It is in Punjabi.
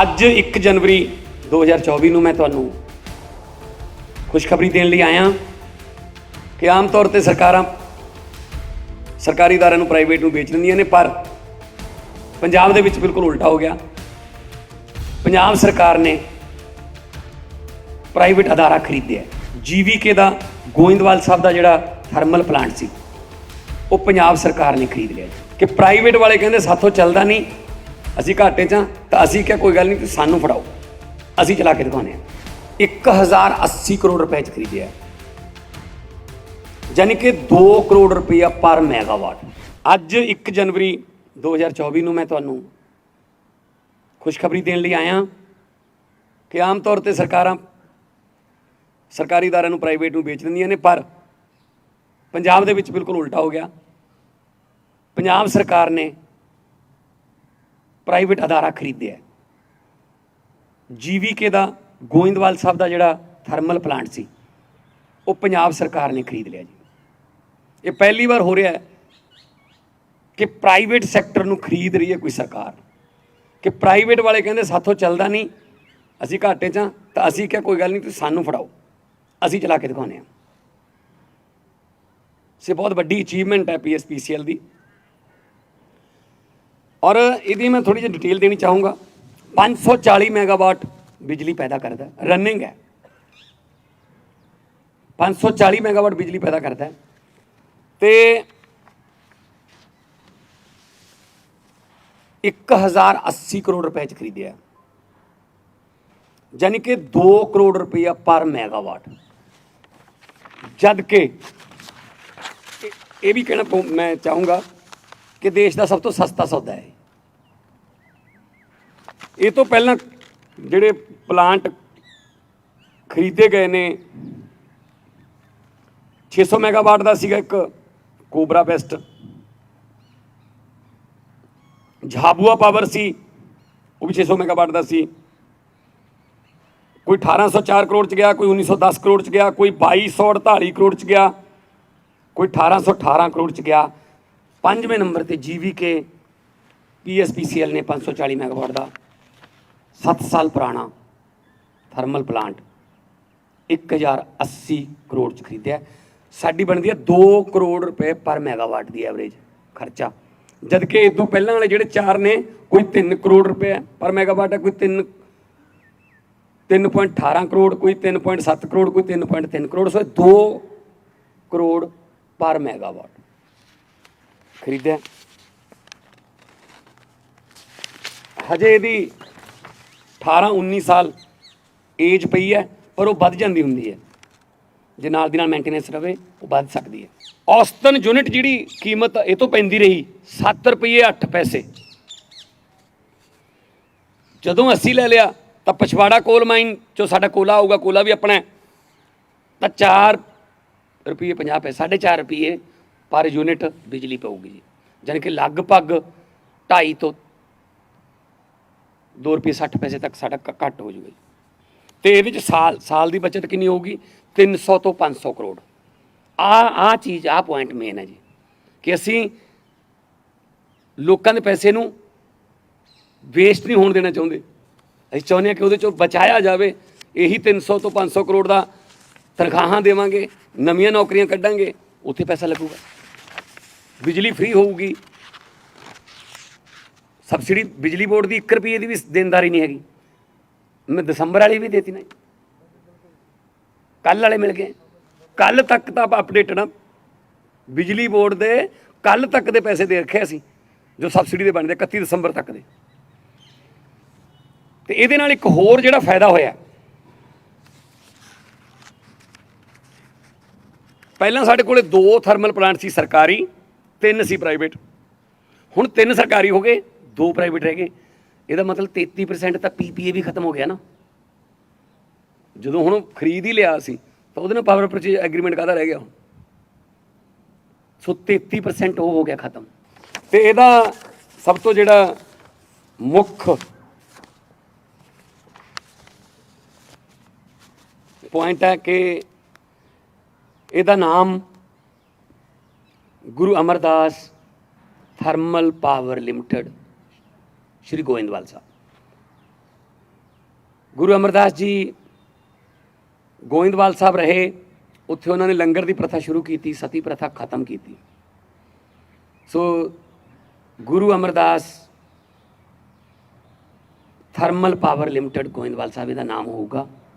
ਅੱਜ 1 ਜਨਵਰੀ 2024 ਨੂੰ ਮੈਂ ਤੁਹਾਨੂੰ ਖੁਸ਼ਖਬਰੀ ਦੇਣ ਲਈ ਆਇਆ ਕਿ ਆਮ ਤੌਰ ਤੇ ਸਰਕਾਰਾਂ ਸਰਕਾਰੀ ਇਦਾਰਿਆਂ ਨੂੰ ਪ੍ਰਾਈਵੇਟ ਨੂੰ ਵੇਚ ਦਿੰਦੀਆਂ ਨੇ, ਪਰ ਪੰਜਾਬ ਦੇ ਵਿੱਚ ਬਿਲਕੁਲ ਉਲਟਾ ਹੋ ਗਿਆ। ਪੰਜਾਬ ਸਰਕਾਰ ਨੇ ਪ੍ਰਾਈਵੇਟ ਅਦਾਰਾ ਖਰੀਦਿਆ ਜੀਵੀਕੇ ਦਾ, ਗੋਇੰਦਵਾਲ ਸਾਹਿਬ ਦਾ ਜਿਹੜਾ ਥਰਮਲ ਪਲਾਂਟ ਸੀ, ਉਹ ਪੰਜਾਬ ਸਰਕਾਰ ਨੇ ਖਰੀਦ ਲਿਆ ਕਿ ਪ੍ਰਾਈਵੇਟ ਵਾਲੇ ਕਹਿੰਦੇ ਸਾਥੋਂ ਚੱਲਦਾ ਨਹੀਂ ਅਸੀਂ ਘਾਟੇ 'ਚ ਹਾਂ, ਤਾਂ ਅਸੀਂ ਕਿਹਾ, ਕੋਈ ਗੱਲ ਨਹੀਂ, ਤੁਸੀਂ ਸਾਨੂੰ ਫੜਾਓ। ਅਸੀਂ ਚਲਾ ਕੇ ਦਿਖਾਉਂਦੇ ਹਾਂ। 1080 ਕਰੋੜ ਰੁਪਏ 'ਚ ਖਰੀਦਿਆ ਯਾਨੀ ਕਿ 2 ਕਰੋੜ ਰੁਪਇਆ ਪਰ ਮੈਗਾਵਾਟ। ਅੱਜ 1 ਜਨਵਰੀ 2024 ਨੂੰ ਮੈਂ ਤੁਹਾਨੂੰ ਖੁਸ਼ਖਬਰੀ ਦੇਣ ਲਈ ਆਇਆ ਕਿ ਆਮ ਤੌਰ ਤੇ ਸਰਕਾਰਾਂ ਸਰਕਾਰੀ ਇਦਾਰਿਆਂ ਨੂੰ ਪ੍ਰਾਈਵੇਟ ਨੂੰ ਵੇਚ ਦਿੰਦੀਆਂ ਨੇ, ਪਰ ਪੰਜਾਬ ਦੇ ਵਿੱਚ ਬਿਲਕੁਲ ਉਲਟਾ ਹੋ ਗਿਆ। ਪੰਜਾਬ ਸਰਕਾਰ ਨੇ ਪ੍ਰਾਈਵੇਟ ਅਦਾਰਾ ਖਰੀਦਿਆ ਜੀਵੀਕੇ ਦਾ ਗੋਇੰਦਵਾਲ ਸਾਹਿਬ ਦਾ ਜਿਹੜਾ ਥਰਮਲ ਪਲਾਂਟ ਸੀ, ਉਹ ਪੰਜਾਬ ਸਰਕਾਰ ਨੇ ਖਰੀਦ ਲਿਆ ਜੀ। ਇਹ ਪਹਿਲੀ ਵਾਰ ਹੋ ਰਿਹਾ ਹੈ ਕਿ ਪ੍ਰਾਈਵੇਟ ਸੈਕਟਰ ਨੂੰ ਖਰੀਦ ਰਹੀ ਹੈ ਕੋਈ ਸਰਕਾਰ। ਕਿ ਪ੍ਰਾਈਵੇਟ ਵਾਲੇ ਕਹਿੰਦੇ ਸਾਥੋਂ ਚੱਲਦਾ ਨਹੀਂ, ਅਸੀਂ ਘਾਟੇ 'ਚ ਹਾਂ, ਤਾਂ ਅਸੀਂ ਕਿਹਾ ਕੋਈ ਗੱਲ ਨਹੀਂ, ਤੁਸੀਂ ਸਾਨੂੰ ਫੜਾਓ। ਅਸੀਂ ਚਲਾ ਕੇ ਦਿਖਾਉਂਦੇ ਹਾਂ। ਸੇ ਬਹੁਤ ਵੱਡੀ ਅਚੀਵਮੈਂਟ ਹੈ ਪੀਐਸਪੀਸੀਐਲ ਦੀ। ਔਰ ਇਹਦੀ ਮੈਂ ਥੋੜੀ ਜਿਹੀ ਡਿਟੇਲ ਦੇਣੀ ਚਾਹੂੰਗਾ। 540 ਮੈਗਾਵਾਟ ਬਿਜਲੀ ਪੈਦਾ ਕਰਦਾ ਰਨਿੰਗ ਹੈ। 540 ਮੈਗਾਵਾਟ ਬਿਜਲੀ ਪੈਦਾ ਕਰਦਾ ਹੈ। ਤੇ 1080 ਕਰੋੜ ਰੁਪਏ ਚ ਖਰੀਦਿਆ ਯਾਨੀ ਕਿ 2 ਕਰੋੜ ਰੁਪਇਆ ਪਰ ਮੈਗਾਵਾਟ ਜਦ ਕਿ ਇਹ- ਇਹ ਵੀ ਕਹਿਣਾ ਪਊ- ਮੈਂ ਚਾਹੂੰਗਾ ਕਿ ਦੇਸ਼ ਦਾ ਸਭ ਤੋਂ ਸਸਤਾ ਸੌਦਾ ਹੈ। ਇਹ ਤੋਂ ਪਹਿਲਾਂ ਜਿਹੜੇ ਪਲਾਂਟ ਖਰੀਦੇ ਗਏ ਨੇ 600 ਮੈਗਾਵਾਟ ਦਾ ਸੀਗਾ ਇੱਕ ਕੋਬਰਾ ਬੈਸਟ ਝਾਬੂਆ ਪਾਵਰ ਸੀ, ਉਹ ਵੀ 600 ਮੈਗਾਵਾਟ ਦਾ ਸੀ। ਕੋਈ 1804 ਕਰੋੜ ਚ ਗਿਆ, ਕੋਈ 1910 ਕਰੋੜ ਚ ਗਿਆ, ਕੋਈ 2248 ਕਰੋੜ ਚ ਗਿਆ, ਕੋਈ 1818 ਕਰੋੜ ਚ ਗਿਆ। ਪੰਜਵੇਂ ਨੰਬਰ ਤੇ ਜੀਵੀਕੇ ਪੀਐਸਪੀਸੀਐਲ ਨੇ 540 ਮੈਗਾਵਾਟ ਦਾ। 7 ਸਾਲ ਪੁਰਾਣਾ ਥਰਮਲ ਪਲਾਂਟ 1080 ਕਰੋੜ ਚ ਖਰੀਦਿਆ ਸਾਡੀ ਬਣਦੀ ਹੈ 2 ਕਰੋੜ ਰੁਪਏ ਪਰ ਮੈਗਾਵਾਟ ਦੀ ਐਵਰੇਜ ਖਰਚਾ। ਜਦਕਿ ਇਹ ਤੋਂ ਪਹਿਲਾਂ ਵਾਲੇ ਜਿਹੜੇ ਚਾਰ ਨੇ, ਕੋਈ 3 ਕਰੋੜ ਰੁਪਏ ਪਰ ਮੈਗਾਵਾਟ ਹੈ, ਕੋਈ 3 3.18 ਕਰੋੜ, ਕੋਈ 3.7 ਕਰੋੜ, ਕੋਈ 3.3 ਕਰੋੜ। ਸੋ 2 ਕਰੋੜ ਪਰ ਮੈਗਾਵਾਟ ਖਰੀਦਿਆ ਹਜੇ ਇਹਦੀ 18 19 ਸਾਲ ਏਜ ਪਈ ਹੈ, ਪਰ ਉਹ ਵੱਧ ਜਾਂਦੀ ਹੁੰਦੀ ਹੈ। ਜੇ ਨਾਲ ਦੀ ਨਾਲ ਮੇਨਟੇਨੈਂਸ ਰਵੇ, ਉਹ ਵੱਧ ਸਕਦੀ ਹੈ। ਔਸਤਨ ਯੂਨਿਟ ਜਿਹੜੀ ਕੀਮਤ ਇਹ ਤੋਂ ਪੈਂਦੀ ਰਹੀ 7 ਰੁਪਏ 8 ਪੈਸੇ। ਜਦੋਂ ਅਸੀਂ ਲੈ ਲਿਆ, ਤਾਂ ਪਛਵਾੜਾ ਕੋਲ ਮਾਈਨ ਚੋਂ ਸਾਡਾ ਕੋਲਾ ਆਊਗਾ, ਕੋਲਾ ਵੀ ਆਪਣਾ ਤਾਂ 4 ਰੁਪਏ 50 ਪੈਸੇ 4.5 ਰੁਪਏ ਪਰ ਯੂਨਿਟ ਬਿਜਲੀ ਪਊਗੀ ਜੀ। ਜਾਣੀ ਕਿ ਲਗਭਗ 2.5 ਤੋਂ 2 ਰੁਪਏ 60 ਪੈਸੇ ਤੱਕ ਸਾਡਾ ਘ- ਘੱਟ ਹੋ ਜੂਗਾ ਜੀ। ਤੇ ਇਹਦੇ ਵਿੱਚ ਸਾਲ ਸਾਲ ਦੀ ਬਚਤ ਕਿੰਨੀ ਹੋਊਗੀ? 300 ਤੋਂ 500 ਕਰੋੜ। ਆ ਆ ਚੀਜ਼, ਆ ਪੁਆਇੰਟ ਮੇਨ ਹੈ ਜੀ। ਕਿ ਅਸੀਂ ਲੋਕਾਂ ਦੇ ਪੈਸੇ ਨੂੰ ਵੇਸਟ ਨਹੀਂ ਹੋਣ ਦੇਣਾ ਚਾਹੁੰਦੇ। ਅਸੀਂ ਚਾਹੁੰਦੇ ਹਾਂ ਕਿ ਉਹਦੇ ਚੋਂ ਬਚਾਇਆ ਜਾਵੇ। ਇਹੀ 300 ਤੋਂ 500 ਕਰੋੜ ਦਾ ਤਨਖਾਹਾਂ ਦੇਵਾਂਗੇ, ਨਵੀਆਂ ਨੌਕਰੀਆਂ ਕੱਢਾਂਗੇ, ਉੱਥੇ ਪੈਸਾ ਲੱਗੂਗਾ। ਬਿਜਲੀ ਫ੍ਰੀ ਹੋਊਗੀ। ਸਬਸਿਡੀ ਬਿਜਲੀ ਬੋਰਡ ਦੀ 1 ਰੁਪਏ ਦੀ ਵੀ ਦੇਣਦਾਰੀ ਨਹੀਂ ਹੈਗੀ। ਮੈਂ ਦਸੰਬਰ ਵਾਲੀ ਵੀ ਦੇਤੀ ਨਾ ਕੱਲ ਵਾਲੇ ਮਿਲ ਗਏ। ਕੱਲ ਤੱਕ ਤਾਂ ਆਪਾਂ ਅਪਡੇਟਡ ਆ ਬਿਜਲੀ ਬੋਰਡ ਦੇ ਕੱਲ ਤੱਕ ਦੇ ਪੈਸੇ ਦੇ ਰੱਖੇ ਅਸੀਂ, ਜੋ ਸਬਸਿਡੀ ਦੇ ਬਣਦੇ 31 ਦਸੰਬਰ ਤੱਕ ਦੇ। ਤੇ ਇਹਦੇ ਨਾਲ ਇੱਕ ਹੋਰ ਜਿਹੜਾ ਫਾਇਦਾ ਹੋਇਆ। ਪਹਿਲਾਂ ਸਾਡੇ ਕੋਲੇ ਦੋ ਥਰਮਲ ਪਲਾਂਟ ਸੀ ਸਰਕਾਰੀ, ਤਿੰਨ ਸੀ ਪ੍ਰਾਈਵੇਟ ਹੁਣ ਤਿੰਨ ਸਰਕਾਰੀ ਹੋ ਗਏ। ਦੋ ਪ੍ਰਾਈਵੇਟ ਰਹਿ ਗਏ। ਇਹਦਾ ਮਤਲਬ 33% ਤਾਂ ਪੀਪੀਏ ਵੀ ਖਤਮ ਹੋ ਗਿਆ ਨਾ। ਜਦੋਂ ਹੁਣ ਖਰੀਦ ਹੀ ਲਿਆ ਸੀ, ਤਾਂ ਉਹਦੇ ਨਾਲ ਪਾਵਰ ਪਰਚੇਜ ਐਗਰੀਮੈਂਟ ਕਾਹਦਾ ਰਹਿ ਗਿਆ ਹੁਣ? ਸੋ 33% ਉਹ ਹੋ ਗਿਆ ਖਤਮ। ਤੇ ਇਹਦਾ ਸਭ ਤੋਂ ਜਿਹੜਾ ਮੁੱਖ ਪੁਆਇੰਟ ਹੈ ਕਿ ਇਹਦਾ ਨਾਮ Guru Amardas thermal power limited Shri Goindwal Sahib. Guru Amardas ji Goindwal Sahib ਰਹੇ, ਉੱਥੇ ਉਹਨਾਂ ਨੇ ਲੰਗਰ ਦੀ ਪ੍ਰਥਾ ਸ਼ੁਰੂ ਕੀਤੀ, ਸਤੀ ਪ੍ਰਥਾ ਖਤਮ ਕੀਤੀ। So Guru Amardas thermal power limited Goindwal Sahib, ਇਹਦਾ ਨਾਮ ਹੋਊਗਾ।